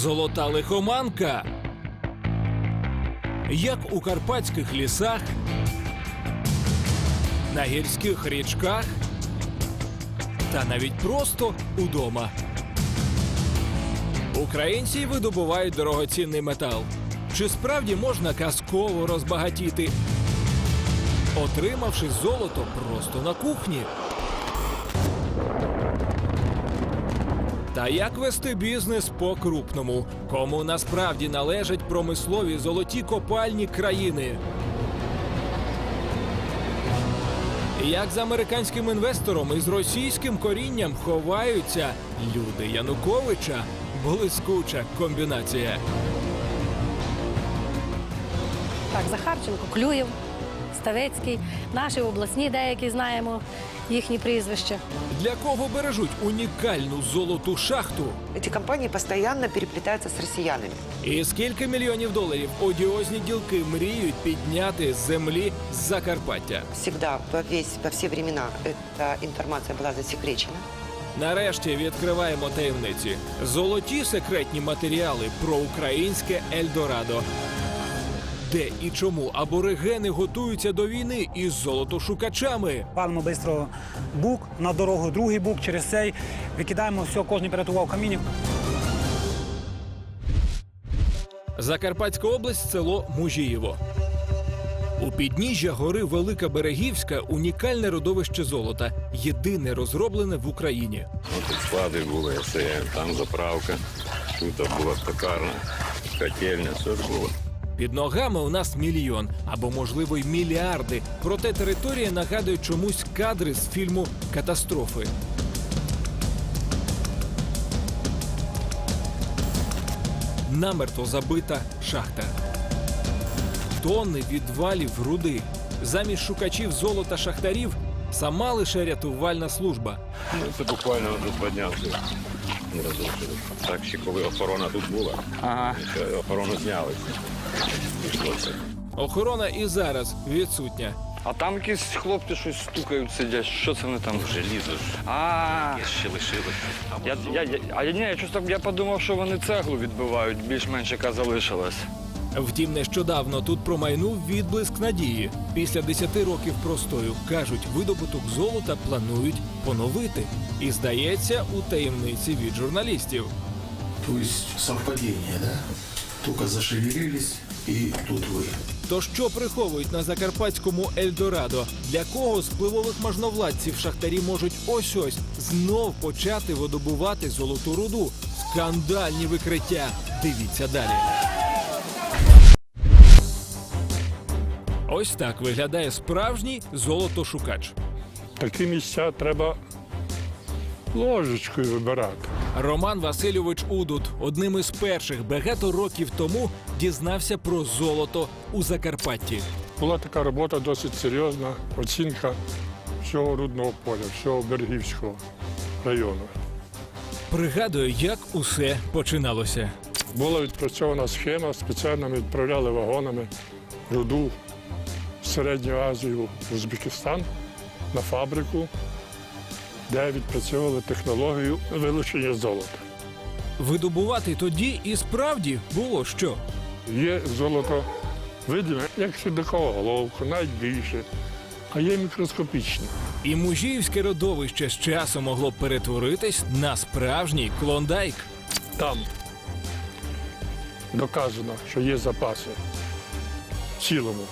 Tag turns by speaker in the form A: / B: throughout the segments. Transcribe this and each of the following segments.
A: Золота лихоманка. Як у карпатських лісах, на гірських річках та навіть просто удома. Українці видобувають дорогоцінний метал. Чи справді можна казково розбагатіти, отримавши золото просто на кухні? Та як вести бізнес по-крупному? Кому насправді належать промислові золоті копальні країни? Як з американським інвестором із російським корінням ховаються люди Януковича? Блискуча комбінація.
B: Так, Захарченко, Клюєв, Ставецький, наші обласні деякі знаємо їхні прізвища.
A: Для кого бережуть унікальну золоту шахту?
C: Эти компании постоянно переплетаются с россиянами.
A: І скільки мільйонів доларів одіозні ділки мріють підняти з землі з Закарпаття?
C: Всегда, во, весь, во все времена эта информация была засекречена.
A: Нарешті відкриваємо таємниці. Золоті секретні матеріали про українське Ельдорадо. Де і чому аборигени готуються до війни із золотошукачами?
D: Палимо швидко бук на дорогу, другий бук через цей. Викидаємо все, кожен перетував камінів.
A: Закарпатська область, село Мужієво. У підніжжя гори Велика Берегівська унікальне родовище золота, єдине розроблене в Україні.
E: Тут склади були, все, там заправка, тут була токарна, котельня, все ж було.
A: Під ногами у нас мільйон або, можливо, й мільярди. Проте територія нагадує чомусь кадри з фільму Катастрофи. Намерто забита шахта. Тонни відвалів руди. Замість шукачів золота шахтарів сама лише рятувальна служба.
E: Ну, це буквально два дня все не розрушили. Так ще коли охорона тут була, ще охорону зняли.
A: Охорона і зараз відсутня.
F: А там якісь хлопці щось стукають, сидять. Що це вони там?
G: Желізо ж
F: А,
G: ще лишилось. А
F: я, я, я, а я, ні, я щось так я подумав, що вони цеглу відбивають, більш-менш яка залишилась.
A: Втім, нещодавно тут промайнув відблиск надії. Після 10 років простою кажуть, видобуток золота планують поновити. І здається, у таємниці від журналістів.
H: То есть совпадение, да? Только зашевелились, и тут вы.
A: То що приховують на закарпатському Ельдорадо? Для кого з впливових можновладців шахтарі можуть ось ось знов почати видобувати золоту руду? Скандальні викриття. Дивіться далі. Ось так виглядає справжній золотошукач.
I: Такі місця треба ложечкою вибирати.
A: Роман Васильович Удут одним із перших багато років тому дізнався про золото у Закарпатті.
I: Була така робота досить серйозна, оцінка всього рудного поля, всього Бергівського району.
A: Пригадую, як усе починалося.
I: Була відпрацьована схема, спеціально ми відправляли вагонами руду в Середню Азію, в Узбекистан на фабрику, де відпрацьовували технологію вилучення золота.
A: Видобувати тоді і справді було що.
I: Є золото видиме, як судакова головка, навіть більше, а є мікроскопічне.
A: І мужіївське родовище з часом могло перетворитись на справжній клондайк.
I: Там доказано, що є запаси в цілому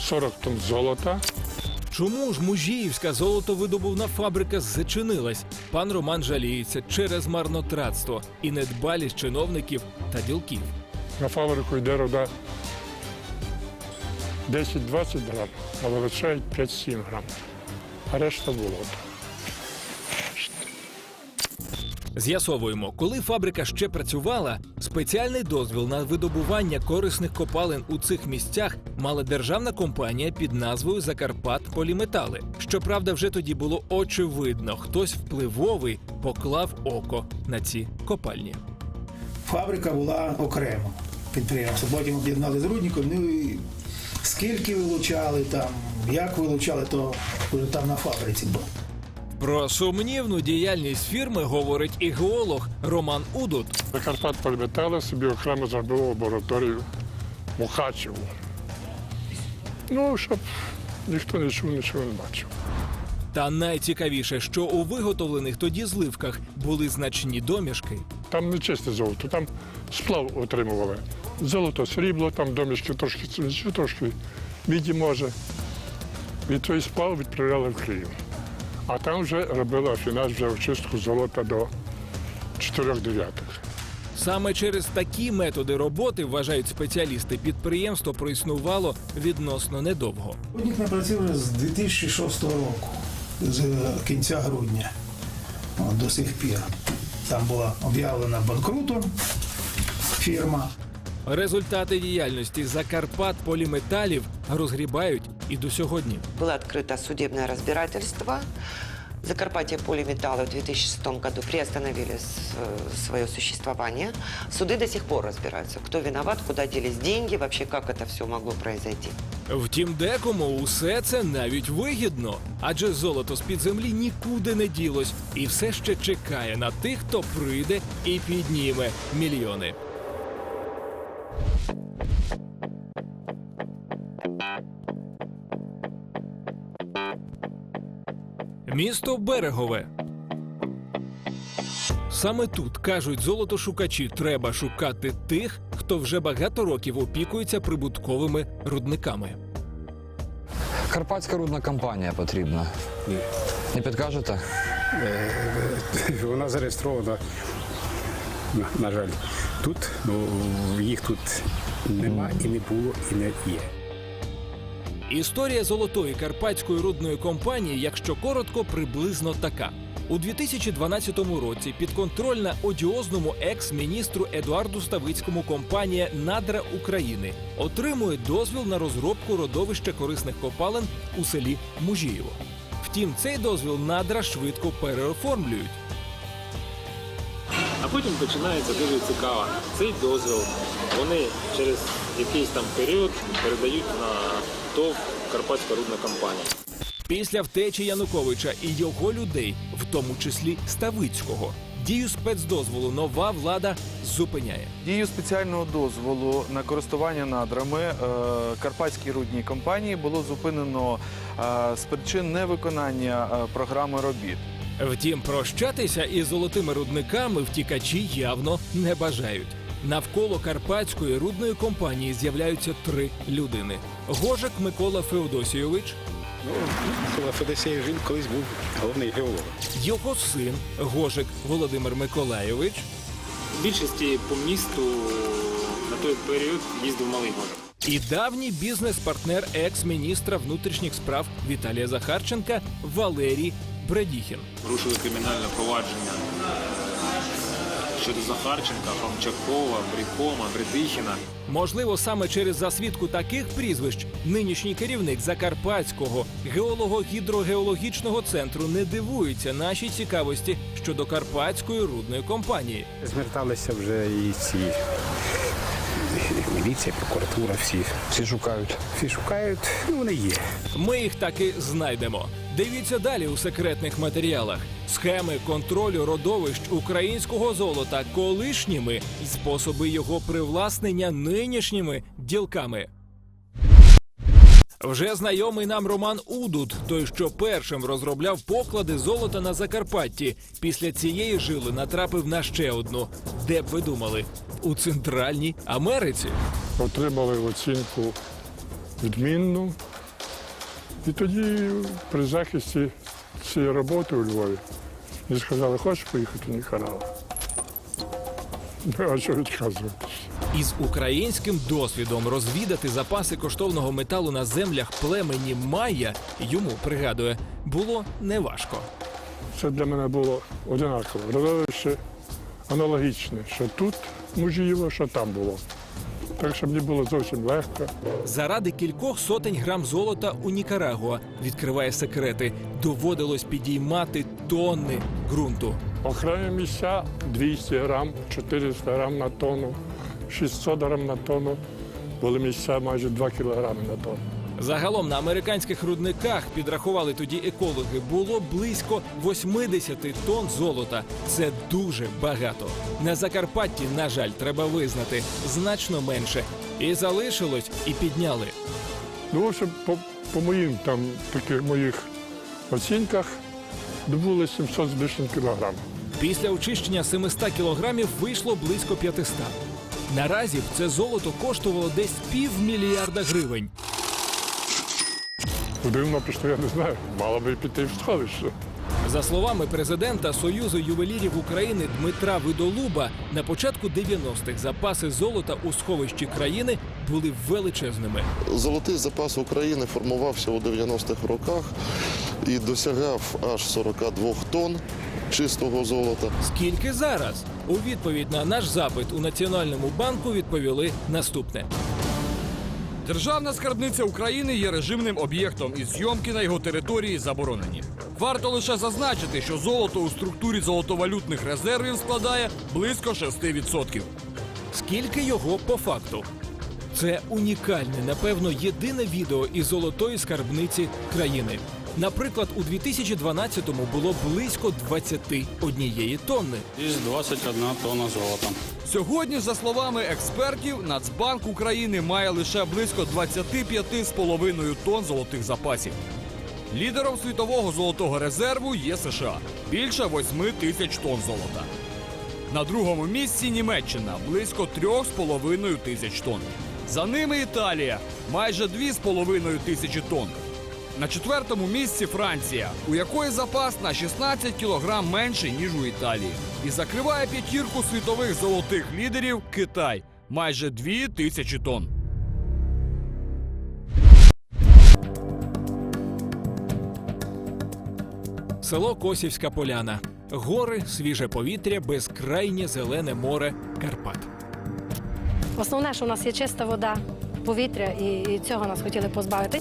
I: 40 тонн золота.
A: Чому ж мужіївська золотовидобувна фабрика зачинилась? Пан Роман жаліється через марнотратство і недбалість чиновників та ділків.
I: На фабрику йде рода 10-20 грам, а вилучають 5-7 грам. А решта болото.
A: З'ясовуємо, коли фабрика ще працювала, спеціальний дозвіл на видобування корисних копалин у цих місцях мала державна компанія під назвою Закарпат Поліметали. Щоправда, вже тоді було очевидно, хтось впливовий поклав око на ці копальні.
H: Фабрика була окремо підприємство. Потім об'єднали з рудником. Ну і скільки вилучали там, як вилучали, то вже там на фабриці було.
A: Про сумнівну діяльність фірми говорить і геолог Роман Удут.
I: Закарпат поліметали собі окремо зробив лабораторію Мухачеву. Ну, щоб ніхто не чув, нічого не бачив.
A: Та найцікавіше, що у виготовлених тоді зливках були значні домішки.
I: Там не чисте золото, там сплав отримували. Золото, срібло, там домішки трошки трошки міді може. І той сплав відправляли в Київ. А там вже робили афінаж вже очистку золота до 4 дев'ятих.
A: Саме через такі методи роботи, вважають спеціалісти, підприємство проіснувало відносно недовго.
H: Рудник не працює з 2006 року, з кінця грудня до сих пір. Там була об'явлена банкрутом фірма.
A: Результати діяльності Закарпат поліметалів розгрібають і до сьогодні.
C: Было открыто судебное разбирательство. Закарпатье полиметалла в 2006 году приостановили с- свое существование. Суды до сих пор разбираются, кто виноват, куда делись деньги, вообще как это все могло произойти.
A: Втім, декому усе це навіть вигідно, адже золото з-під землі нікуди не ділось і все ще чекає на тих, хто прийде і підніме мільйони. Місто Берегове. Саме тут кажуть золотошукачі, треба шукати тих, хто вже багато років опікується прибутковими рудниками.
F: Карпатська рудна компанія потрібна. Не підкажете?
G: Вона зареєстрована, на, на жаль, тут. Ну, їх тут нема і не було, і не є.
A: Історія золотої карпатської рудної компанії, якщо коротко, приблизно така. У 2012 році підконтрольна одіозному екс-міністру Едуарду Ставицькому компанія Надра України отримує дозвіл на розробку родовища корисних копалин у селі Мужієво. Втім, цей дозвіл надра швидко переоформлюють.
J: А потім починається дуже цікаво. Цей дозвіл вони через якийсь там період передають на ТОВ Карпатська рудна компанія.
A: Після втечі Януковича і його людей, в тому числі Ставицького, дію спецдозволу нова влада зупиняє.
K: Дію спеціального дозволу на користування надрами е, Карпатській рудній компанії було зупинено е, з причин невиконання е, програми робіт.
A: Втім, прощатися із золотими рудниками втікачі явно не бажають. Навколо карпатської рудної компанії з'являються три людини: Гожик Микола Феодосійович,
G: Ну, Федосеєв він колись був головний геолог.
A: його син Гожик Володимир Миколайович
J: В більшості по місту на той період їздив малий гожик.
A: і давній бізнес-партнер екс-міністра внутрішніх справ Віталія Захарченка Валерій Бредіхін.
J: Рушили кримінальне провадження щодо Захарченка, Хомчакова, Брікома, Бредихіна.
A: Можливо, саме через засвідку таких прізвищ нинішній керівник Закарпатського геолого-гідрогеологічного центру не дивується нашій цікавості щодо карпатської рудної компанії.
G: Зверталися вже і ці міліція, прокуратура, всі.
F: Всі шукають.
G: Всі шукають, ну вони є.
A: Ми їх таки знайдемо. Дивіться далі у секретних матеріалах. Схеми контролю родовищ українського золота колишніми і способи його привласнення нинішніми ділками. Вже знайомий нам Роман Удут, той, що першим розробляв поклади золота на Закарпатті. Після цієї жили натрапив на ще одну. Де б ви думали? У Центральній Америці.
I: Отримали оцінку відмінну. І тоді при захисті цієї роботи у Львові мені сказали, хочеш поїхати в Нікарагу? Ну, А що відказувати?
A: Із українським досвідом розвідати запаси коштовного металу на землях племені Майя йому пригадує було неважко.
I: Це для мене було одинаково. Родовище аналогічне, що тут Мужієво, що там було. Так що мені було зовсім легко.
A: Заради кількох сотень грам золота у Нікарагуа відкриває секрети. Доводилось підіймати тонни ґрунту.
I: Окремі місця 200 грам, 400 грам на тонну, 600 грам на тонну. Були місця майже 2 кілограми на тонну.
A: Загалом на американських рудниках підрахували тоді екологи, було близько 80 тонн золота. Це дуже багато. На Закарпатті, на жаль, треба визнати, значно менше. І залишилось, і підняли.
I: Ну, общем, по, по моїм там таких моїх оцінках добули 700 з більшим кілограм.
A: Після очищення 700 кілограмів вийшло близько 500. Наразі це золото коштувало десь півмільярда гривень.
I: Куди воно пішло, я не знаю. Мало би піти в сховище.
A: За словами президента Союзу ювелірів України Дмитра Видолуба, на початку 90-х запаси золота у сховищі країни були величезними.
L: Золотий запас України формувався у 90-х роках і досягав аж 42 тонн чистого золота.
A: Скільки зараз? У відповідь на наш запит у Національному банку відповіли наступне.
M: Державна скарбниця України є режимним об'єктом, і зйомки на його території заборонені. Варто лише зазначити, що золото у структурі золотовалютних резервів складає близько 6%.
A: Скільки його по факту? Це унікальне, напевно, єдине відео із золотої скарбниці країни. Наприклад, у 2012-му було близько 21 тонни.
G: Десь 21 тонна золота.
M: Сьогодні, за словами експертів, Нацбанк України має лише близько 25,5 тонн золотих запасів. Лідером світового золотого резерву є США більше 8 тисяч тонн золота. На другому місці Німеччина близько 3,5 тисяч тонн. За ними Італія майже 2,5 тисячі тонн. На четвертому місці Франція, у якої запас на 16 кілограм менший, ніж у Італії. І закриває п'ятірку світових золотих лідерів Китай майже 2 тисячі тонн.
A: Село Косівська Поляна. Гори, свіже повітря, безкрайнє зелене море Карпат.
B: Основне, що у нас є чиста вода, повітря, і цього нас хотіли позбавити.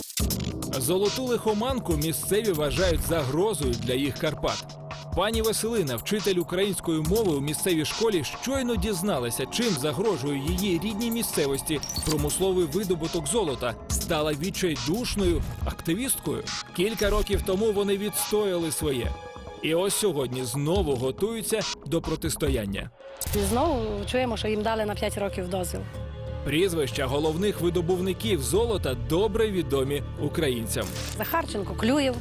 A: Золоту лихоманку місцеві вважають загрозою для їх Карпат. Пані Василина, вчитель української мови у місцевій школі, щойно дізналася, чим загрожує її рідній місцевості промисловий видобуток золота, стала відчайдушною активісткою. Кілька років тому вони відстояли своє. І ось сьогодні знову готуються до протистояння.
B: І знову чуємо, що їм дали на 5 років дозвіл.
A: Прізвища головних видобувників золота добре відомі українцям.
B: Захарченко, Клюєв,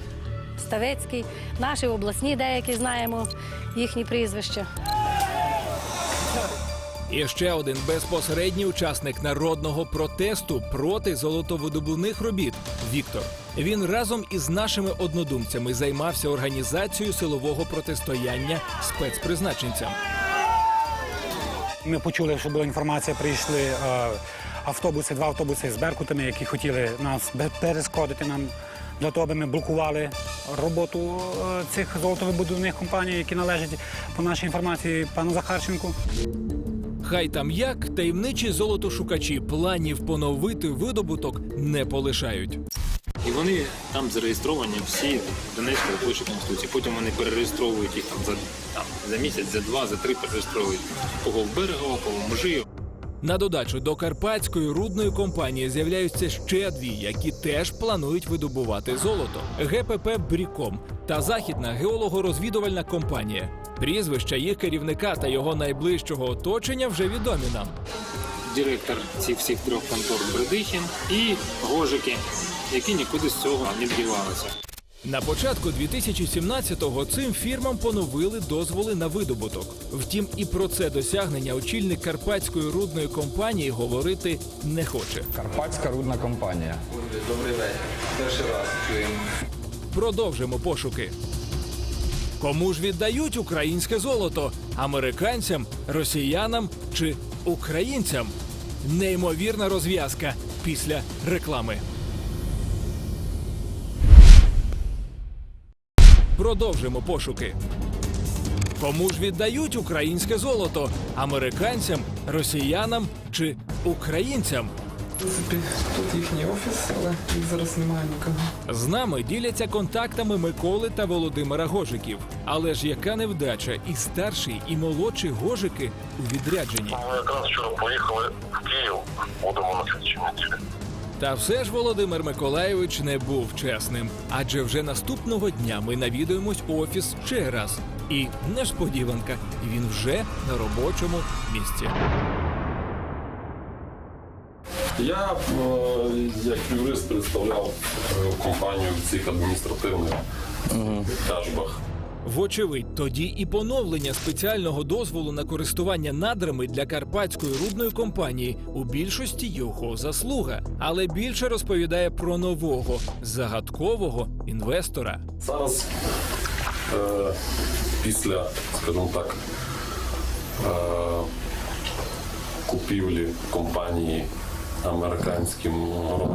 B: Ставецький, наші обласні деякі знаємо їхні прізвища.
A: І ще один безпосередній учасник народного протесту проти золотовидобувних робіт Віктор. Він разом із нашими однодумцями займався організацією силового протистояння спецпризначенцям.
D: Ми почули, що була інформація, прийшли е, автобуси, два автобуси з Беркутами, які хотіли нас перешкодити нам для того, аби ми блокували роботу е, цих золотовибудівних компаній, які належать, по нашій інформації, пану Захарченку.
A: Хай там як таємничі золотошукачі планів поновити видобуток не полишають.
J: І вони там зареєстровані всі в Донецької площі Конституції. Потім вони перереєстровують їх там за, там, за місяць, за два, за три перереєстровують. Кого в Берегово, кого в Мужиїв.
A: На додачу до карпатської рудної компанії з'являються ще дві, які теж планують видобувати золото: ГПП Бріком та західна геолого-розвідувальна компанія. Прізвища їх керівника та його найближчого оточення вже відомі нам.
J: Директор цих всіх трьох контор Бредихін і Гожики, які нікуди з цього не дівалися.
A: На початку 2017-го цим фірмам поновили дозволи на видобуток. Втім, і про це досягнення очільник карпатської рудної компанії говорити не хоче.
F: Карпатська рудна компанія.
A: Добрий, перший раз Продовжимо пошуки. Кому ж віддають українське золото? Американцям, росіянам чи українцям? Неймовірна розв'язка після реклами. Продовжимо пошуки. Кому ж віддають українське золото? Американцям, росіянам чи українцям?
F: Тут їхній офіс, але зараз немає нікого.
A: З нами діляться контактами Миколи та Володимира Гожиків. Але ж яка невдача, і старший, і молодший Гожики у відрядженні.
L: Ми якраз вчора поїхали в Київ, будемо на слідчій неділі.
A: Та все ж Володимир Миколайович не був чесним, адже вже наступного дня ми навідуємось у офіс ще раз. І несподіванка, він вже на робочому місці.
N: Я е, як юрист представляв е, компанію в цих адміністративних тяжбах.
A: Вочевидь, тоді і поновлення спеціального дозволу на користування надрами для карпатської рудної компанії у більшості його заслуга, але більше розповідає про нового загадкового інвестора.
N: Зараз е, після, скажімо так, е, купівлі компанії американським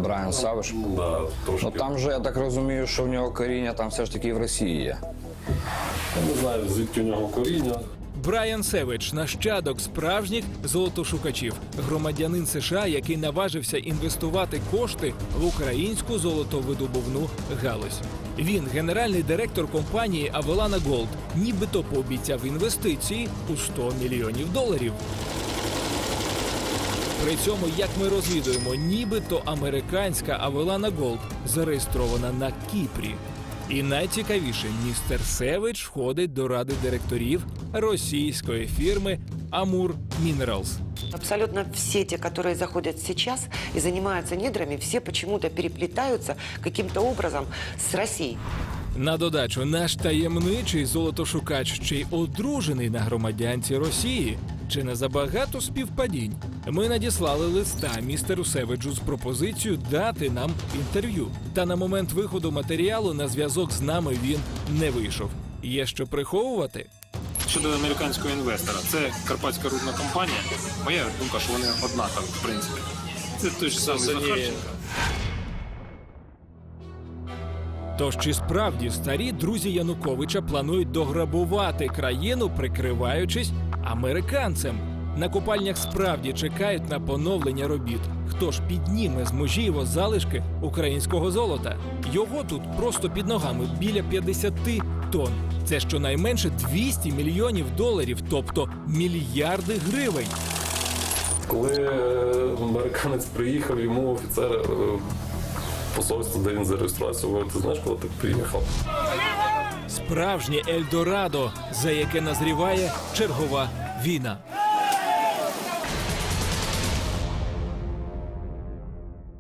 O: Брайан Савиш?
N: Да, трошки.
O: Ну там же я так розумію, що в нього коріння там все ж таки в Росії є.
N: Я не знаю, звідки у нього коріння.
A: Брайан Севич, нащадок справжніх золотошукачів, громадянин США, який наважився інвестувати кошти в українську золотовидобувну галузь. Він генеральний директор компанії Авелана Голд, нібито пообіцяв інвестиції у 100 мільйонів доларів. При цьому, як ми розвідуємо, нібито американська Авелана Голд зареєстрована на Кіпрі. І найцікавіше, містер Севич входить до ради директорів російської фірми Амур Minerals.
C: Абсолютно все те, которые заходят сейчас и занимаются недрами, все почему-то переплетаются каким-то образом с Россией.
A: На додачу, наш таємничий золотошукач ще й одружений на громадянці Росії. Чи не забагато співпадінь? Ми надіслали листа містеру Севеджу з пропозицією дати нам інтерв'ю. Та на момент виходу матеріалу на зв'язок з нами він не вийшов. Є що приховувати?
J: Щодо американського інвестора, це карпатська рудна компанія. Моя думка, що вони однакові, в принципі. Це той ж самий Захарченко.
A: Тож чи справді старі друзі Януковича планують дограбувати країну, прикриваючись американцем? На копальнях справді чекають на поновлення робіт. Хто ж підніме з Можієво залишки українського золота? Його тут просто під ногами біля 50 тонн. Це щонайменше 200 мільйонів доларів, тобто мільярди гривень.
N: Коли е, американець приїхав, йому офіцер е, посольства, де він зареєструвався, говорить, ти знаєш, коли ти приїхав?
A: Справжнє Ельдорадо, за яке назріває чергова війна.